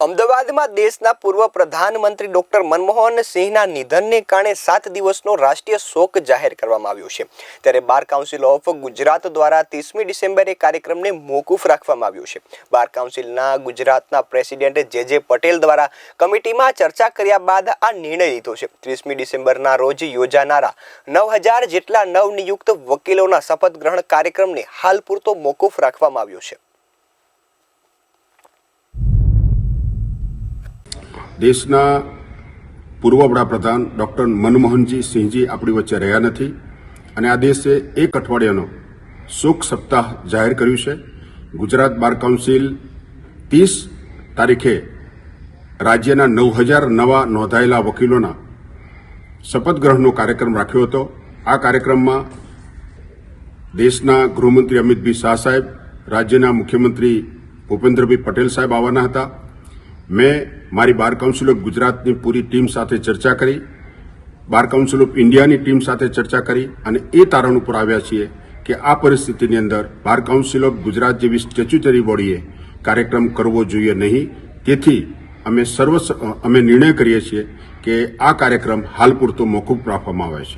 અમદાવાદમાં દેશના પૂર્વ પ્રધાનમંત્રી ડોક્ટર મનમોહન સિંહના નિધનને કારણે સાત દિવસનો રાષ્ટ્રીય શોક જાહેર કરવામાં આવ્યો છે. ત્યારે બાર કાઉન્સિલ ઓફ ગુજરાત દ્વારા ત્રીસમી ડિસેમ્બરે કાર્યક્રમને મોકૂફ રાખવામાં આવ્યો છે. બાર કાઉન્સિલના ગુજરાતના પ્રેસિડેન્ટ જે જે પટેલ દ્વારા કમિટીમાં ચર્ચા કર્યા બાદ આ નિર્ણય લીધો છે. ત્રીસમી ડિસેમ્બરના રોજ યોજાનારા નવ હજાર જેટલા નવનિયુક્ત વકીલોના શપથ ગ્રહણ કાર્યક્રમને હાલ પૂરતો મોકૂફ રાખવામાં આવ્યો છે. દેશના પૂર્વ વડાપ્રધાન ડોક્ટર મનમોહનજી સિંહજી આપણી વચ્ચે રહ્યા નથી અને આ દેશે એક અઠવાડિયાનો શોક સપ્તાહ જાહેર કર્યું છે. ગુજરાત બાર કાઉન્સિલ ત્રીસ તારીખે રાજ્યના નવ હજાર નવા નોંધાયેલા વકીલોના શપથ ગ્રહણનો કાર્યક્રમ રાખ્યો હતો. આ કાર્યક્રમમાં દેશના ગૃહમંત્રી અમિતભાઈ શાહ સાહેબ, રાજ્યના મુખ્યમંત્રી ભૂપેન્દ્રભાઈ પટેલ સાહેબ આવવાના હતા. મેં મારી બાર કાઉન્સિલ ઓફ ગુજરાતની પૂરી ટીમ સાથે ચર્ચા કરી, બાર કાઉન્સિલ ઓફ ઇન્ડિયાની ટીમ સાથે ચર્ચા કરી અને એ તારણ ઉપર આવ્યા છીએ કે આ પરિસ્થિતિની અંદર બાર કાઉન્સિલ ઓફ ગુજરાત જેવી સ્ટેચ્યુટરી બોડીએ કાર્યક્રમ કરવો જોઈએ નહીં. તેથી અમે સર્વ અમે નિર્ણય કરીએ છીએ કે આ કાર્યક્રમ હાલ પૂરતો મોકૂફ રાખવામાં આવે છે.